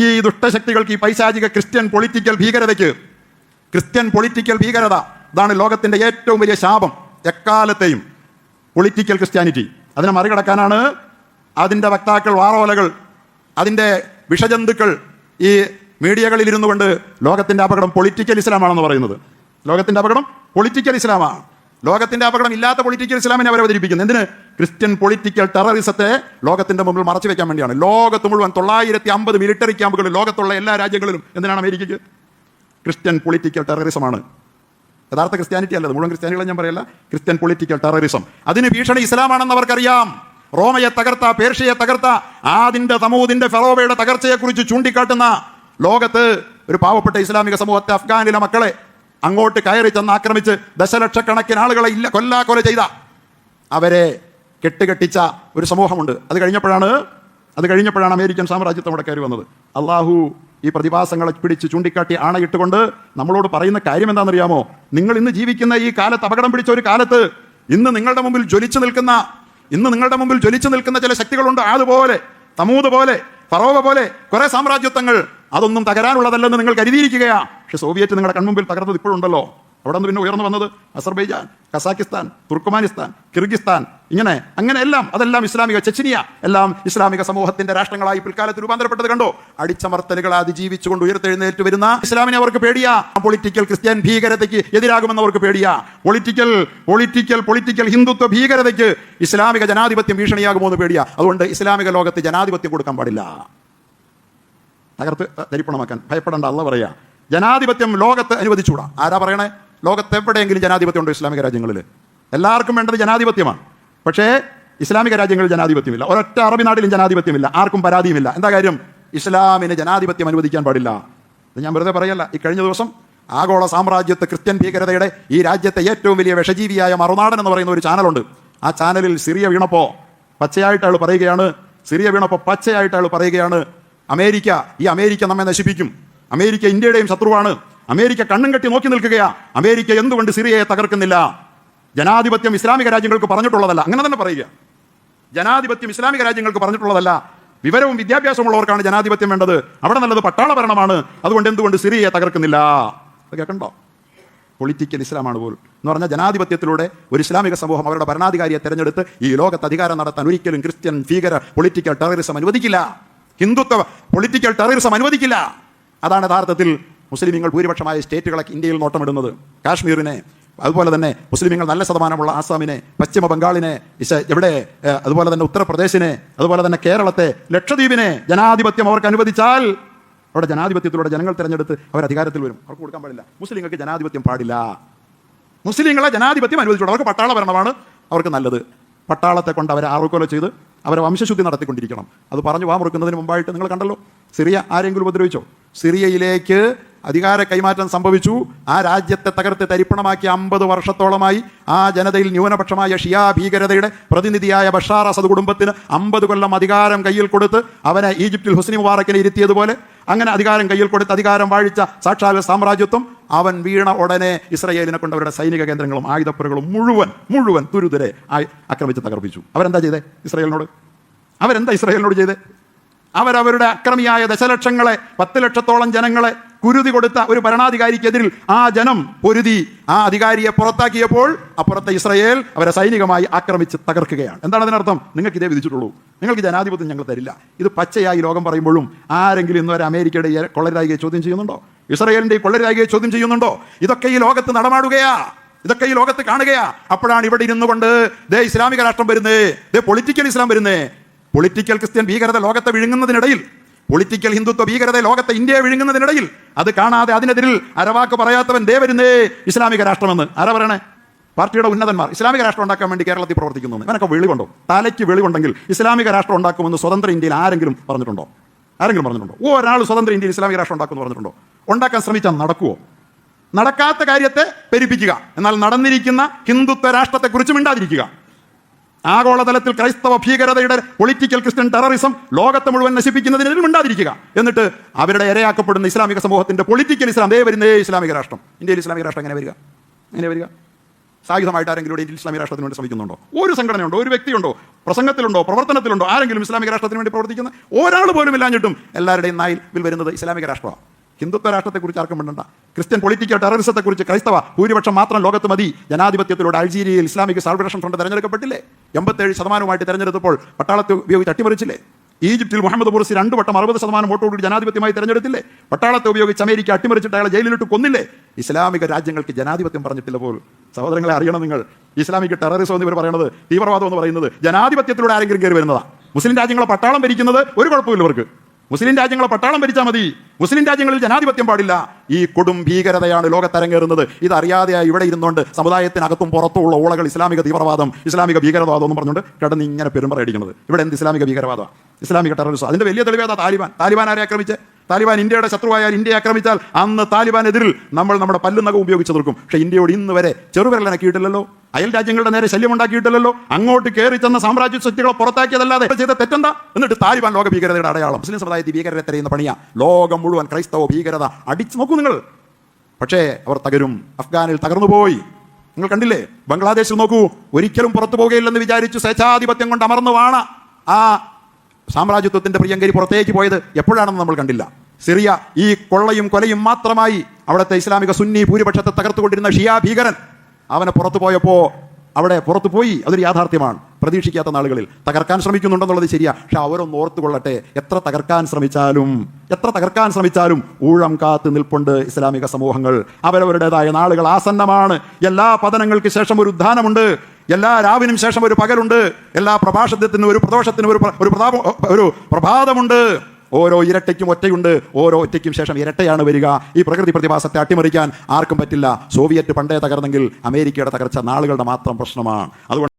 ഈ ദുഷ്ടശക്തികൾക്ക് ഈ പൈശാചിക ക്രിസ്ത്യൻ പൊളിറ്റിക്കൽ ഭീകരതയ്ക്ക് ക്രിസ്ത്യൻ പൊളിറ്റിക്കൽ ഭീകരത ഇതാണ് ലോകത്തിന്റെ ഏറ്റവും വലിയ ശാപം എക്കാലത്തെയും പൊളിറ്റിക്കൽ ക്രിസ്ത്യാനിറ്റി. അതിനെ മറികടക്കാനാണ് അതിന്റെ വക്താക്കൾ വാറോലകൾ അതിന്റെ വിഷജന്തുക്കൾ ഈ മീഡിയകളിൽ ഇരുന്നു കൊണ്ട് ലോകത്തിന്റെ അപകടം പൊളിറ്റിക്കൽ ഇസ്ലാമാണെന്ന് പറയുന്നത്. ലോകത്തിന്റെ അപകടം പൊളിറ്റിക്കൽ ഇസ്ലാമാണ്. ലോകത്തിന്റെ അപകടം ഇല്ലാത്ത പൊളിറ്റിക്കൽ ഇസ്ലാമിനെ അവരെ അവതരിപ്പിക്കുന്നത് എന്തിന്? ക്രിസ്ത്യൻ പൊളിറ്റിക്കൽ ടെററിസത്തെ ലോകത്തിന്റെ മുമ്പിൽ മറച്ചു വെക്കാൻ വേണ്ടിയാണ്. ലോകത്ത് മുഴുവൻ തൊള്ളായിരത്തി അമ്പത് മിലിറ്ററി ക്യാമ്പുകൾ ലോകത്തുള്ള എല്ലാ രാജ്യങ്ങളിലും എന്തിനാണ് അമേരിക്കയ്ക്ക്? ക്രിസ്ത്യൻ പൊളിറ്റിക്കൽ ടെററിസമാണ് യഥാർത്ഥ ക്രിസ്ത്യാനിറ്റി അല്ലത് മുഴുവൻ ക്രിസ്ത്യാനികളെ ഞാൻ പറയല്ല. ക്രിസ്ത്യൻ പൊളിറ്റിക്കൽ ടെററിസം അതിന് ഭീഷണി ഇസ്ലാമാണെന്ന് അവർക്കറിയാം. റോമയെ തകർത്ത പേർഷ്യയെ തകർത്ത ആദിന്റെ സമൂഹത്തിന്റെ ഫെറോവയുടെ തകർച്ചയെക്കുറിച്ച് ചൂണ്ടിക്കാട്ടുന്ന ലോകത്ത് ഒരു പാവപ്പെട്ട ഇസ്ലാമിക സമൂഹത്തെ അഫ്ഗാനിലെ മക്കളെ അങ്ങോട്ട് കയറി ചെന്ന് ആക്രമിച്ച് ദശലക്ഷക്കണക്കിന് ആളുകളെ ഇല്ല കൊല്ലാക്കൊല ചെയ്ത അവരെ കെട്ടുകെട്ടിച്ച ഒരു സമൂഹമുണ്ട്. അത് കഴിഞ്ഞപ്പോഴാണ് അത് കഴിഞ്ഞപ്പോഴാണ് അമേരിക്കൻ സാമ്രാജ്യത്തെ അവിടെ കയറി വന്നത്. അള്ളാഹു ഈ പ്രതിഭാസങ്ങളെ പിടിച്ച് ചൂണ്ടിക്കാട്ടി ആണയിട്ടുകൊണ്ട് നമ്മളോട് പറയുന്ന കാര്യം എന്താണെന്നറിയാമോ? നിങ്ങൾ ഇന്ന് ജീവിക്കുന്ന ഈ കാലത്ത് അപകടം പിടിച്ച ഒരു കാലത്ത് ഇന്ന് നിങ്ങളുടെ മുമ്പിൽ ജ്വലിച്ചു നിൽക്കുന്ന ഇന്ന് നിങ്ങളുടെ മുമ്പിൽ ജ്വലിച്ചു നിൽക്കുന്ന ചില ശക്തികളുണ്ട്. അതുപോലെ തമൂത് പോലെ ഫറോവ പോലെ കുറെ സാമ്രാജ്യത്വങ്ങൾ. അതൊന്നും തകരാനുള്ളതല്ലെന്ന് നിങ്ങൾ കരുതിയിരിക്കുകയാ. പക്ഷെ സോവിയറ്റ് നിങ്ങളുടെ കൺമുമ്പിൽ തകർന്നത് ഇപ്പോഴുണ്ടല്ലോ. അവിടെ നിന്ന് പിന്നെ ഉയർന്നു വന്നത്? Azerbaijan Kazakhstan Turkmenistan Kyrgyzstan. ഇങ്ങനെ അങ്ങനെ എല്ലാം അതെല്ലാം ഇസ്ലാമിക ചെച്ചിനിയ എല്ലാം ഇസ്ലാമിക സമൂഹത്തിന്റെ രാഷ്ട്രങ്ങളായി പിൽക്കാലത്ത് രൂപാന്തരപ്പെട്ടത് കണ്ടോ? അടിച്ചമർത്തലുകൾ അതിജീവിച്ചുകൊണ്ട് ഉയർത്തെഴുന്നേറ്റ് വരുന്ന ഇസ്ലാമിനെ അവർക്ക് പേടിയാ. പൊളിറ്റിക്കൽ ക്രിസ്ത്യൻ ഭീകരതയ്ക്ക് എതിരാകുമെന്ന് അവർക്ക് പേടിയാ. പൊളിറ്റിക്കൽ പൊളിറ്റിക്കൽ പൊളിറ്റിക്കൽ ഹിന്ദുത്വ ഭീകരതയ്ക്ക് ഇസ്ലാമിക ജനാധിപത്യം ഭീഷണിയാകുമോ എന്ന് പേടിയാ. അതുകൊണ്ട് ഇസ്ലാമിക ലോകത്ത് ജനാധിപത്യം കൊടുക്കാൻ പാടില്ല. തകർത്ത് തരിപ്പണമാക്കാൻ ഭയപ്പെടേണ്ട അല്ല പറയാ. ജനാധിപത്യം ലോകത്ത് അനുവദിച്ചുകൂടാ? ആരാ പറയണേ? ലോകത്ത് എവിടെയെങ്കിലും ജനാധിപത്യം ഉണ്ടോ ഇസ്ലാമിക രാജ്യങ്ങളിൽ? എല്ലാവർക്കും വേണ്ടത് ജനാധിപത്യമാണ്. പക്ഷേ ഇസ്ലാമിക രാജ്യങ്ങളിൽ ജനാധിപത്യമില്ല. ഒരൊറ്റ അറബി നാട്ടിലും ജനാധിപത്യമില്ല. ആർക്കും പരാതിയുമില്ല. എന്താ കാര്യം? ഇസ്ലാമിന് ജനാധിപത്യം അനുവദിക്കാൻ പാടില്ല. ഞാൻ വെറുതെ പറയല്ല. ഈ കഴിഞ്ഞ ദിവസം ആഗോള സാമ്രാജ്യത്തെ ക്രിസ്ത്യൻ ഭീകരതയുടെ ഈ രാജ്യത്തെ ഏറ്റവും വലിയ വിഷജീവിയായ മറുനാടൻ എന്ന് പറയുന്ന ഒരു ചാനലുണ്ട്. ആ ചാനലിൽ സിറിയ വീണപ്പോ പച്ചയായിട്ട് അയാൾ പറയുകയാണ്. സിറിയ വീണപ്പോ പച്ചയായിട്ട് അയാൾ പറയുകയാണ്. അമേരിക്ക ഈ അമേരിക്ക നമ്മെ നശിപ്പിക്കും. അമേരിക്ക ഇന്ത്യയുടെയും ശത്രുവാണ്. അമേരിക്ക കണ്ണും കെട്ടി നോക്കി നിൽക്കുകയാ. അമേരിക്ക എന്തുകൊണ്ട് സിറിയയെ തകർക്കുന്നില്ല? ജനാധിപത്യം ഇസ്ലാമിക രാജ്യങ്ങൾക്ക് പറഞ്ഞിട്ടുള്ളതല്ല. അങ്ങനെ തന്നെ പറയുക. ജനാധിപത്യം ഇസ്ലാമിക രാജ്യങ്ങൾക്ക് പറഞ്ഞിട്ടുള്ളതല്ല. വിവരവും വിദ്യാഭ്യാസമുള്ളവർക്കാണ് ജനാധിപത്യം വേണ്ടത്. അവിടെ നല്ലത് പട്ടാള ഭരണമാണ് അതുകൊണ്ട് എന്തുകൊണ്ട് സിറിയയെ തകർക്കുന്നില്ല? അത് കേൾക്കണ്ടോ? പൊളിറ്റിക്കൽ ഇസ്ലാമാണ് പോലും. എന്ന് പറഞ്ഞാൽ ജനാധിപത്യത്തിലൂടെ ഒരു ഇസ്ലാമിക സമൂഹം അവരുടെ ഭരണാധികാരിയെ തെരഞ്ഞെടുത്ത് ഈ ലോകത്ത് അധികാരം നടത്താൻ ഒരിക്കലും ക്രിസ്ത്യൻ ഭീകര പൊളിറ്റിക്കൽ ടെററിസം അനുവദിക്കില്ല. ഹിന്ദുത്വ പൊളിറ്റിക്കൽ ടെററിസം അനുവദിക്കില്ല. അതാണ് യഥാർത്ഥത്തിൽ മുസ്ലിമീങ്ങൾ ഭൂരിപക്ഷമായ സ്റ്റേറ്റുകളൊക്കെ ഇന്ത്യയിൽ നോട്ടമിടുന്നത്. കാശ്മീരിനെ അതുപോലെ തന്നെ മുസ്ലിമീങ്ങൾ നല്ല ശതമാനമുള്ള ആസാമിനെ പശ്ചിമ ബംഗാളിനെ എവിടെ അതുപോലെ തന്നെ ഉത്തർപ്രദേശിനെ അതുപോലെ തന്നെ കേരളത്തെ ലക്ഷദ്വീപിനെ ജനാധിപത്യം അവർക്ക് അനുവദിച്ചാൽ അവിടെ ജനാധിപത്യത്തിലൂടെ ജനങ്ങൾ തിരഞ്ഞെടുത്ത് അവർ അധികാരത്തിൽ വരും. അവർക്ക് കൊടുക്കാൻ പാടില്ല. മുസ്ലിങ്ങൾക്ക് ജനാധിപത്യം പാടില്ല. മുസ്ലിങ്ങളെ ജനാധിപത്യം അനുവദിച്ചോളൂ. അവർക്ക് പട്ടാള ഭരണമാണ് അവർക്ക് നല്ലത്. പട്ടാളത്തെ കൊണ്ട് അവരെ ആറുകൊല ചെയ്ത് അവരെ വംശശുദ്ധി നടത്തിക്കൊണ്ടിരിക്കണം. അത് പറഞ്ഞു വാ മുറുക്കുന്നതിന് മുമ്പായിട്ട് നിങ്ങൾ കണ്ടല്ലോ. സിറിയ ആരെങ്കിലും ഉപദ്രവിച്ചോ? സിറിയയിലേക്ക് അധികാര കൈമാറ്റം സംഭവിച്ചു. ആ രാജ്യത്തെ തകർത്ത് തരിപ്പണമാക്കി അമ്പത് വർഷത്തോളമായി. ആ ജനതയിൽ ന്യൂനപക്ഷമായ ഷിയാ ഭീകരതയുടെ പ്രതിനിധിയായ ബഷാർ അസദ് കുടുംബത്തിന് അമ്പത് കൊല്ലം അധികാരം കയ്യിൽ കൊടുത്ത് അവനെ ഈജിപ്തിൽ ഹുസ്നി മുബാറക്കിനെ ഇരുത്തിയതുപോലെ അങ്ങനെ അധികാരം കയ്യിൽ കൊടുത്ത് അധികാരം വാഴിച്ച സാക്ഷാൽ സാമ്രാജ്യത്വം അവൻ വീണ ഉടനെ ഇസ്രയേലിനെ കൊണ്ട് അവരുടെ സൈനിക കേന്ദ്രങ്ങളും ആയുധപ്പുറകളും മുഴുവൻ മുഴുവൻ തുരുതുരെ ആക്രമിച്ച് തകർപ്പിച്ചു. അവരെന്താ ചെയ്തേ ഇസ്രയേലിനോട്? അവരെന്താ ഇസ്രയേലിനോട് ചെയ്തേ? അവരവരുടെ അക്രമിയായ ദശലക്ഷങ്ങളെ പത്ത് ലക്ഷത്തോളം ജനങ്ങളെ കുരുതി കൊടുത്ത ഒരു ഭരണാധികാരിക്കെതിരിൽ ആ ജനം പൊരുതി. ആ അധികാരിയെ പുറത്താക്കിയപ്പോൾ അപ്പുറത്തെ ഇസ്രയേൽ അവരെ സൈനികമായി ആക്രമിച്ച് തകർക്കുകയാണ്. എന്താണ് അതിനർത്ഥം? നിങ്ങൾക്ക് ഇതേ വിധിച്ചിട്ടുള്ളൂ. നിങ്ങൾക്ക് ജനാധിപത്യം ഞങ്ങൾ തരില്ല. ഇത് പച്ചയായി ലോകം പറയുമ്പോഴും ആരെങ്കിലും ഇന്നുവരെ അമേരിക്കയുടെ കൊള്ളരായികയെ ചോദ്യം ചെയ്യുന്നുണ്ടോ? ഇസ്രയേലിന്റെ ഈ കൊള്ളരായികയെ ചോദ്യം ചെയ്യുന്നുണ്ടോ? ഇതൊക്കെ ഈ ലോകത്ത് നടമാടുകയാ. ഇതൊക്കെ ഈ ലോകത്ത് കാണുകയാ. അപ്പോഴാണ് ഇവിടെ ഇരുന്നു കൊണ്ട് ദേ ഇസ്ലാമിക രാഷ്ട്രം വരുന്നേ. ദേ പൊളിറ്റിക്കൽ ഇസ്ലാം വരുന്നേ. പൊളിറ്റിക്കൽ ക്രിസ്ത്യൻ ഭീകരത ലോകത്തെ വിഴുങ്ങുന്നതിനിടയിൽ പൊളിറ്റിക്കൽ ഹിന്ദുത്വ ഭീകരത ലോകത്തെ ഇന്ത്യയെ വിഴുങ്ങുന്നതിനിടയിൽ അത് കാണാതെ അതിനെതിരിൽ അരവാക്ക് പറയാത്തവൻ ദേ വരുന്നേ ഇസ്ലാമിക രാഷ്ട്രമെന്ന്. ആരാ പറയണേ? പാർട്ടിയുടെ ഉന്നതന്മാർ. ഇസ്ലാമിക രാഷ്ട്രം ഉണ്ടാക്കാൻ വേണ്ടി കേരളത്തിൽ പ്രവർത്തിക്കുന്നു ഇവനൊക്കെ വെളിവുണ്ടോ തലയ്ക്ക് വെളിവുണ്ടെങ്കിൽ ഇസ്ലാമിക രാഷ്ട്രം ഉണ്ടാക്കുമെന്ന് സ്വതന്ത്ര ഇന്ത്യയിൽ ആരെങ്കിലും പറഞ്ഞിട്ടുണ്ടോ? ആരെങ്കിലും പറഞ്ഞിട്ടുണ്ടോ? ഒരാൾ സ്വതന്ത്ര ഇന്ത്യയിൽ ഇസ്ലാമിക രാഷ്ട്രം ഉണ്ടാക്കുമെന്ന് പറഞ്ഞിട്ടുണ്ടോ? ഉണ്ടാക്കാൻ ശ്രമിച്ചാൽ നടക്കുമോ നടക്കാത്ത കാര്യത്തെ പെരുപ്പിക്കുക. എന്നാൽ നടന്നിരിക്കുന്ന ഹിന്ദുത്വ രാഷ്ട്രത്തെക്കുറിച്ച് മിണ്ടാതിരിക്കുക. ആഗോളതലത്തിൽ ക്രൈസ്തവ ഭീകരതയുടെ പൊളിറ്റിക്കൽ ക്രിസ്ത്യൻ ടെററിസം ലോകത്തെ മുഴുവൻ നശിപ്പിക്കുന്നതിന് മിണ്ടാതിരിക്കുക. എന്നിട്ട് അവരുടെ ഇരയാക്കപ്പെടുന്ന ഇസ്ലാമിക സമൂഹത്തിന്റെ പൊളിറ്റിക്കൽ ഇസ്ലാം ദേ വരുന്നേ ഇസ്ലാമിക രാഷ്ട്രം. ഇന്ത്യയിൽ ഇസ്ലാമിക രാഷ്ട്രം എങ്ങനെ വരിക? എങ്ങനെ വരിക? സായുധമായിട്ട് ആരെങ്കിലും ഇന്ത്യൻ ഇസ്ലാമിക രാഷ്ട്രത്തിന് വേണ്ടി ശ്രമിക്കുന്നുണ്ടോ? ഒരു സംഘടനയുണ്ടോ? ഒരു വ്യക്തിയുണ്ടോ? പ്രസംഗത്തിലുണ്ടോ? പ്രവർത്തനത്തിലുണ്ടോ? ആരെങ്കിലും ഇസ്ലാമിക രാഷ്ട്രത്തിന് വേണ്ടി പ്രവർത്തിക്കുന്ന ഒരാൾ പോലും ഇല്ലാഞ്ഞിട്ടും എല്ലാവരുടെയും നായിൽ വരുന്നത് ഇസ്ലാമിക രാഷ്ട്രമാണ്. ഹിന്ദുത്വ രാഷ്ട്രത്തെക്കുറിച്ച് ആർക്കും വേണ്ട ക്രിസ്ത്യൻ പൊളിറ്റിക്കൽ ടെററിസത്തെക്കുറിച്ച് ക്രൈസ്തവ ഭൂരിപക്ഷം മാത്രം ലോകത്ത് മതി. ജനാധിപത്യത്തിലൂടെ അൾജീരിയയിൽ ഇസ്ലാമിക് സാൽവേഷൻ ഫ്രണ്ട് തെരഞ്ഞെടുക്കപ്പെട്ടില്ലേ? എൺപത്തേഴ് ശതമാനമായിട്ട് തെരഞ്ഞെടുത്തപ്പോൾ പട്ടാളത്തെ ഉപയോഗിച്ച് അട്ടിമറിച്ചില്ലേ ഈജിപ്തിൽ മുഹമ്മദ് മുർസി രണ്ടു വട്ടം അറുപത് ശതമാനം വോട്ടോടുകൂടി ജനാധിപത്യമായി തെരഞ്ഞെടുത്തില്ലേ? പട്ടാളത്തെ ഉപയോഗിച്ച് അമേരിക്ക അട്ടിമറിച്ചിട്ട് അയാളെ ജയിലിലിട്ട് കൊന്നില്ലേ? ഇസ്ലാമിക രാജ്യങ്ങൾക്ക് ജനാധിപത്യം പറഞ്ഞിട്ടില്ല പോലും. സഹോദരങ്ങളെ അറിയണം നിങ്ങൾ. ഇസ്ലാമിക ടെററിസം എന്ന് ഇവർ പറയുന്നത് തീവ്രവാദം എന്ന് പറയുന്നത് ജനാധിപത്യത്തിലൂടെ ആരെങ്കിലും കയറി വരുന്നതാണ് മുസ്ലിം രാജ്യങ്ങളെ പട്ടാളം ഭരിക്കുന്നത് ഒരു കുഴപ്പമില്ല ഇവർക്ക്. മുസ്ലിം രാജ്യങ്ങളെ പട്ടാളം ഭരിച്ചാൽ മതി. മുസ്ലിം രാജ്യങ്ങളിൽ ജനാധിപത്യം പാടില്ല. ഈ കൊടും ഭീകരതയാണ് ലോകത്തരങ്ങേറുന്നത്. ഇതറിയാതെയായി ഇവിടെ ഇരുന്നുകൊണ്ട് സമുദായത്തിനകത്തും പുറത്തുമുള്ള ഓളകൾ ഇസ്ലാമിക തീവ്രവാദം ഇസ്ലാമിക ഭീകരവാദം എന്ന് പറഞ്ഞുകൊണ്ട് കിടന്ന് ഇങ്ങനെ പെരുമ്പറയടിക്കുന്നത്. ഇവിടെ എന്ത് ഇസ്ലാമിക ഭീകരവാദമാണ് ഇസ്ലാമിക ടെററിസം അതിന്റെ വലിയ തെളിവേതാ താലിബാൻ. താലിബാൻ ആരെ ആക്രമിച്ച്? താലിബാൻ ഇന്ത്യയുടെ ശത്രുവായാൽ ഇന്ത്യയെ ആക്രമിച്ചാൽ അന്ന് താലിബാനെതിരിൽ നമ്മൾ നമ്മുടെ പല്ലും നഖം ഉപയോഗിച്ച് തീർക്കും പക്ഷേ ഇന്ത്യയോട് ഇന്ന് വരെ ചെറുവിരലനക്കിയിട്ടില്ലല്ലോ അയൽ രാജ്യങ്ങളുടെ നേരെ ശല്യം ഉണ്ടാക്കിയിട്ടില്ലല്ലോ. അങ്ങോട്ട് കയറി ചെന്ന സാമ്രാജ്യ ശക്തികളെ പുറത്താക്കിയതല്ലാതെ ചെയ്ത തെറ്റെന്താ? എന്നിട്ട് താലിബാൻ ലോക ഭീകരതയുടെ അടയാളം. മുസ്ലിം സമുദായത്തിൽ ഭീകരരെ തെരയുന്ന പണിയാ. ലോകം മുഴുവൻ ക്രൈസ്തവ ഭീകരത അടിച്ചു നോക്കൂ നിങ്ങൾ. പക്ഷേ അവർ തകരും. അഫ്ഗാനിൽ തകർന്നുപോയി നിങ്ങൾ കണ്ടില്ലേ? ബംഗ്ലാദേശിൽ നോക്കൂ. ഒരിക്കലും പുറത്തു പോകുകയില്ലെന്ന് വിചാരിച്ചു സ്വേച്ഛാധിപത്യം കൊണ്ട് അമർന്നു വാണ ആ സാമ്രാജ്യത്വത്തിന്റെ പ്രിയങ്കരി പുറത്തേക്ക് പോയത് എപ്പോഴാണെന്ന് നമ്മൾ കണ്ടില്ല. സിറിയ ഈ കൊള്ളയും കൊലയും മാത്രമായി അവിടുത്തെ ഇസ്ലാമിക സുന്നി ഭൂരിപക്ഷത്തെ തകർത്തുകൊണ്ടിരുന്ന ഷിയാ ഭീകരൻ അവനെ പുറത്തു പോയപ്പോ അവിടെ പുറത്തു പോയി അതൊരു യാഥാർത്ഥ്യമാണ്. പ്രതീക്ഷിക്കാത്ത നാളുകളിൽ. തകർക്കാൻ ശ്രമിക്കുന്നുണ്ടെന്നുള്ളത് ശരിയാ. പക്ഷെ അവരൊന്ന് ഓർത്തുകൊള്ളട്ടെ എത്ര തകർക്കാൻ ശ്രമിച്ചാലും എത്ര തകർക്കാൻ ശ്രമിച്ചാലും ഊഴം കാത്ത് നിൽപ്പുണ്ട് ഇസ്ലാമിക സമൂഹങ്ങൾ. അവരവരുടേതായ നാളുകൾ ആസന്നമാണ്. എല്ലാ പതനങ്ങൾക്ക് ശേഷം ഒരു ഉദ്ധാനമുണ്ട് എല്ലാ രാവിനും ശേഷം ഒരു പകലുണ്ട്. എല്ലാ പ്രഭാഷത്തിനും ഒരു പ്രദോഷത്തിനും ഒരു ഒരു പ്രതാപം ഒരു പ്രഭാതമുണ്ട്. ഓരോ ഇരട്ടയ്ക്കും ഒറ്റയുണ്ട് ഓരോ ഒറ്റയ്ക്കും ശേഷം ഇരട്ടയാണ് വരിക. ഈ പ്രകൃതി പ്രതിഭാസത്തെ അട്ടിമറിക്കാൻ ആർക്കും പറ്റില്ല. സോവിയറ്റ് പണ്ടേ തകർന്നെങ്കിൽ അമേരിക്കയുടെ തകർച്ച നാളുകളുടെ മാത്രം പ്രശ്നമാണ്. അതുകൊണ്ട്